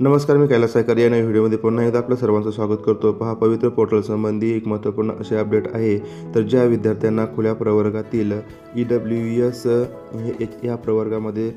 नमस्कार मी कैलास सायकर या नवीन व्हिडिओमध्ये पुन्हा एकदा आपलं सर्वांचं स्वागत करतो. पहा पवित्र पोर्टलसंबंधी एक महत्त्वपूर्ण असे अपडेट आहे. तर ज्या विद्यार्थ्यांना खुल्या प्रवर्गातील ई डब्ल्यू एस या प्रवर्गामध्ये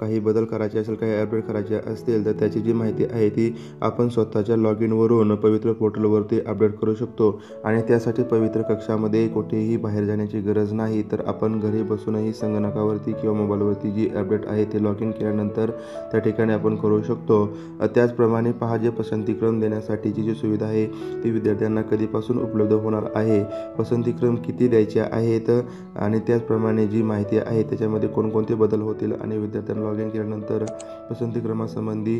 काही बदल करायचे असेल काही अपडेट करायचे असतील तर त्याची जी माहिती आहे ती आपण स्वतःच्या लॉग इनवरून पवित्र पोर्टलवरती अपडेट करू शकतो. आणि त्यासाठी पवित्र कक्षामध्ये कुठेही बाहेर जाण्याची गरज नाही. तर आपण घरी बसूनही संगणकावरती किंवा मोबाईलवरती जी अपडेट आहे ते लॉग इन केल्यानंतर त्या ठिकाणी आपण करू शकतो. त्याचप्रमाणे पहा जे पसंतीक्रम देण्यासाठीची जी सुविधा आहे ती विद्यार्थ्यांना कधीपासून उपलब्ध होणार आहे? पसंतीक्रम किती द्यायचे आहेत? आणि त्याचप्रमाणे जी माहिती आहे त्याच्या त्याच्यामध्ये कोणकोणते बदल होतील आणि विद्यार्थ्यांना लॉग इन केल्यानंतर पसंतीक्रमासंबंधी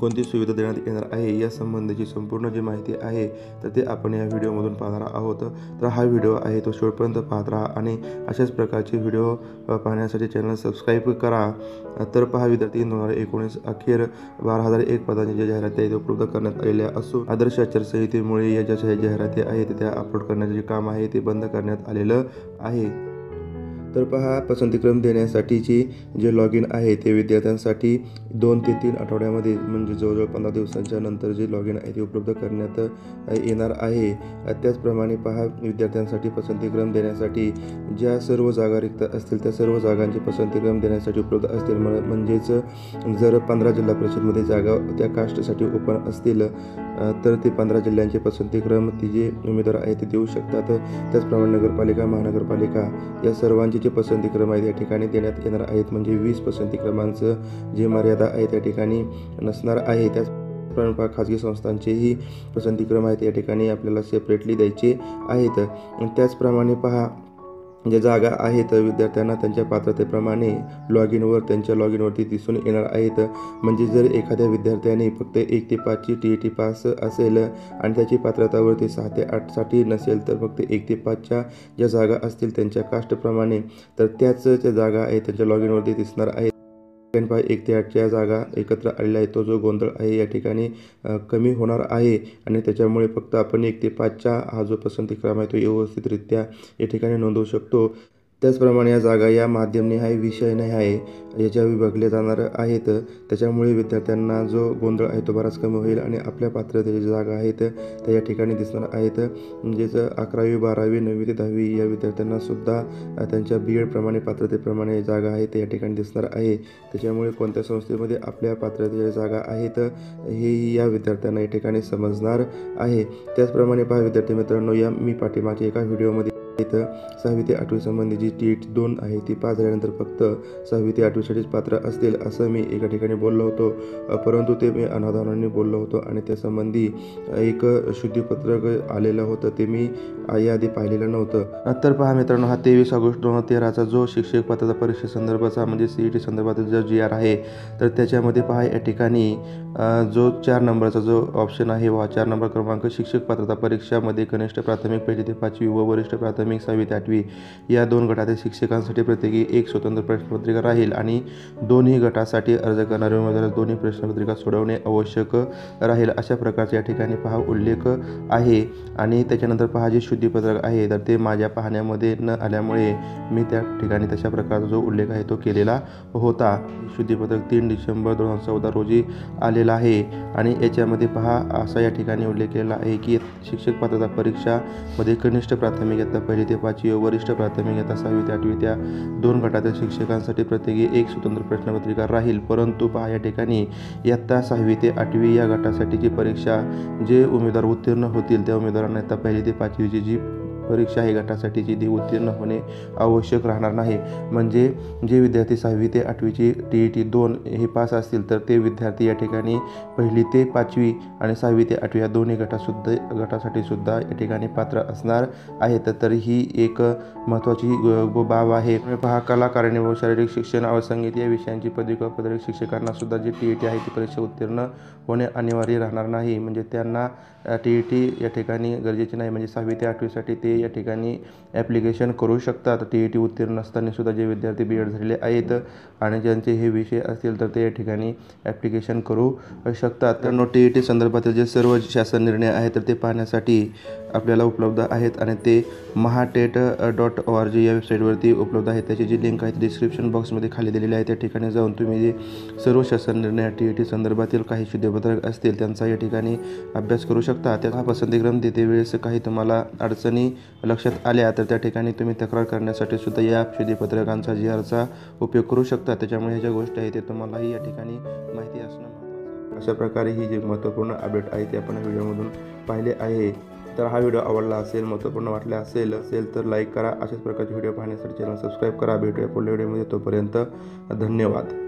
कोणती सुविधा देण्यात येणार आहे या संबंधीची संपूर्ण जी माहिती आहे तर ते आपण या व्हिडिओमधून पाहणार आहोत. तर हा व्हिडिओ आहे तो शेवटपर्यंत पाहत राहा आणि अशाच प्रकारचे व्हिडिओ पाहण्यासाठी चॅनल सबस्क्राईब करा. तर पहा विद्यार्थी दोन हजार एकोणीस अखेर बारा हजार एक पदांची ज्या जाहिराती आहेत उपलब्ध करण्यात आलेल्या असून आदर्श आचारसंहितेमुळे या ज्या जाहिराती आहेत त्या अपलोड करण्याचे जे काम आहे ते बंद करण्यात आलेलं आहे. तर पहा पसंतीक्रम देण्यासाठीची जे लॉग इन आहे ते विद्यार्थ्यांसाठी दोन ते तीन आठवड्यामध्ये म्हणजे जवळजवळ पंधरा दिवसांच्या नंतर जे लॉग इन आहे ते उपलब्ध करण्यात येणार आहे. त्याचप्रमाणे पहा विद्यार्थ्यांसाठी पसंतीक्रम देण्यासाठी ज्या सर्व जागा रिक्त असतील त्या सर्व जागांचे पसंतीक्रम देण्यासाठी उपलब्ध असतील. म्हणजेच जर पंधरा जिल्हा परिषदमध्ये जागा त्या कास्टसाठी ओपन असतील तर ते पंधरा जिल्ह्यांचे पसंतीक्रम ती जे उमेदवार आहे ते देऊ शकतात. त्याचप्रमाणे नगरपालिका महानगरपालिका या सर्वांचे जे पसंतीक्रम आहेत या ठिकाणी देण्यात येणार आहेत? म्हणजे वीस पसंती क्रमांचं जे मर्यादा आहे त्या ठिकाणी नसणार आहे. त्याच खाजगी संस्थांचेही पसंतीक्रम आहेत या ठिकाणी आपल्याला सेपरेटली द्यायचे आहेत. त्याचप्रमाणे पहा ज्या जागा आहेत विद्यार्थ्यांना त्यांच्या पात्रतेप्रमाणे लॉग इनवर त्यांच्या लॉग इनवरती दिसून येणार आहेत. म्हणजे जर एखाद्या विद्यार्थ्याने फक्त एक ते पाचची टी ई टी पास असेल आणि त्याची पात्रतावरती सहा ते आठसाठी नसेल तर फक्त एक ते पाचच्या ज्या जागा असतील त्यांच्या कास्टप्रमाणे तर त्याच ज्या जागा आहेत त्यांच्या लॉग इनवरती दिसणार आहेत. पहा एक ते आठच्या जागा एकत्र आलेला आहे तो जो गोंधळ आहे या ठिकाणी कमी होणार आहे. आणि त्याच्यामुळे फक्त आपण एक ते पाचच्या हा जो पसंती क्रम आहे तो व्यवस्थितरित्या या ठिकाणी नोंदवू शकतो. त्याचप्रमाणे या जागा या माध्यमनिहाय विषयनिहाय आहे याच्या विभागले जाणार आहेत. त्याच्यामुळे विद्यार्थ्यांना जो गोंधळ आहे तो बराच कमी होईल आणि आपल्या पात्रतेच्या जागा आहेत त्या या ठिकाणी दिसणार आहेत. म्हणजेच अकरावी बारावी नववी ते दहावी या विद्यार्थ्यांना सुद्धा त्यांच्या बी एडप्रमाणे पात्रतेप्रमाणे जागा आहेत त्या या ठिकाणी दिसणार आहे. त्याच्यामुळे कोणत्या संस्थेमध्ये आपल्या पात्रतेच्या जागा आहेत हे या विद्यार्थ्यांना या ठिकाणी समजणार आहे. त्याचप्रमाणे पहा विद्यार्थी मित्रांनो या मी पाठीमागे एका व्हिडिओमध्ये इथं सहावी ते आठवी संबंधी जी टी टी दोन आहे ती पास झाल्यानंतर फक्त सहावी ते आठवीसाठीच पात्र असतील असं मी एका ठिकाणी बोललो होतो. परंतु ते मी अनाधानाने बोललो होतो आणि त्यासंबंधी एक शुद्धीपत्रक आलेलं होतं ते मी याआधी पाहिलेलं नव्हतं. तर पहा मित्रांनो हा तेवीस ऑगस्ट दोन हजार तेराचा जो शिक्षक पात्रता परीक्षेसंदर्भाचा म्हणजे सी ई टी संदर्भाचा जो जी आर आहे तर त्याच्यामध्ये पहा या ठिकाणी जो चार नंबरचा जो ऑप्शन आहे वा चार नंबर क्रमांक शिक्षक पात्रता परीक्षामध्ये कनिष्ठ प्राथमिक पहिली ते पाचवी व वरिष्ठ प्राथमिक सहावी ते आठवी या दोन गटातील शिक्षकांसाठी प्रत्येकी एक स्वतंत्र प्रश्नपत्रिका राहील आणि दोन्ही गटासाठी अर्ज करणारे उमेदवार दोन्ही प्रश्नपत्रिका सोडवणे आवश्यक राहील अशा प्रकारचे या ठिकाणी पहा उल्लेख आहे. आणि त्याच्यानंतर पहा जे शुद्धीपत्रक आहे तर ते माझ्या पाहण्यामध्ये न आल्यामुळे मी त्या ठिकाणी तशा प्रकारचा जो उल्लेख आहे तो केलेला होता. शुद्धीपत्रक तीन डिसेंबर दोन हजार चौदा रोजी आलेला आहे आणि याच्यामध्ये पहा असा या ठिकाणी उल्लेख केलेला आहे की शिक्षक पात्रता परीक्षामध्ये कनिष्ठ प्राथमिक इयत्ता पहिली ते पाचवी व वरिष्ठ प्राथमिक इयत्ता सहावी ते आठवी त्या दोन गटातील शिक्षकांसाठी प्रत्येकी एक स्वतंत्र प्रश्नपत्रिका राहील. परंतु पहा या ठिकाणी इयत्ता सहावी ते आठवी या गटासाठीची परीक्षा जे उमेदवार उत्तीर्ण होतील त्या उमेदवारांना इयत्ता पहिली ते पाचवीची जी परीक्षा आहे गटासाठीची ती उत्तीर्ण होणे आवश्यक राहणार नाही. म्हणजे जे विद्यार्थी सहावी ते आठवीची टी ई टी दोन हे पास असतील तर ते विद्यार्थी या ठिकाणी पहिली ते पाचवी आणि सहावी ते आठवी या दोन्ही गटासुद्धा गटासाठी सुद्धा या ठिकाणी पात्र असणार आहेत. तर ही एक महत्त्वाची बाब आहे. पहा कलाकारिणी व शारीरिक शिक्षण संगीत या विषयांची पदवी व पदवी शिक्षकांना सुद्धा जी टी ई टी आहे ती परीक्षा उत्तीर्ण होणे अनिवार्य राहणार नाही. म्हणजे त्यांना टी ई टी या ठिकाणी गरजेची नाही. म्हणजे सहावी ते आठवीसाठी ते या ठिकाणी ॲप्लिकेशन करू शकतात. टी ई टी उत्तीर्ण नसताना सुद्धा जे विद्यार्थी बी एड झालेले आहेत आणि ज्यांचे हे विषय असतील तर ते या ठिकाणी ॲप्लिकेशन करू शकतात. तर टी ई टी संदर्भातील जे सर्व शासन निर्णय आहेत तर ते पाहण्यासाठी आपल्याला उपलब्ध आहेत आणि ते Mahatet dot O R G या वेबसाईटवरती उपलब्ध आहेत. त्याची जी लिंक आहे ती डिस्क्रिप्शन बॉक्समध्ये खाली दिलेली आहे. त्या ठिकाणी जाऊन तुम्ही जे सर्व शासन निर्णय टी ई टी संदर्भातील काही शुद्धपत्रक असतील त्यांचा या ठिकाणी अभ्यास करू शकता. त्या हा देते वेळेस काही तुम्हाला अडचणी लक्षात आल्या तर त्या ठिकाणी तुम्ही तक्रार करण्यासाठी सुद्धा या शुद्धीपत्रकांचा जी आरचा उपयोग करू शकता. त्याच्यामुळे ह्या ज्या गोष्टी आहेत ते तुम्हालाही या ठिकाणी माहिती असणं महत्त्वाचं अशा प्रकारे ही जी महत्त्वपूर्ण अपडेट आहे ते आपण व्हिडिओमधून पाहिले आहे. तर हा व्हिडिओ आवडला असेल महत्त्वपूर्ण वाटला असेल असेल तर लाईक करा. अशाच प्रकारचे व्हिडिओ पाहण्यासाठी चॅनल सबस्क्राईब करा. भेटूया पुढल्या व्हिडिओमध्ये. तोपर्यंत धन्यवाद.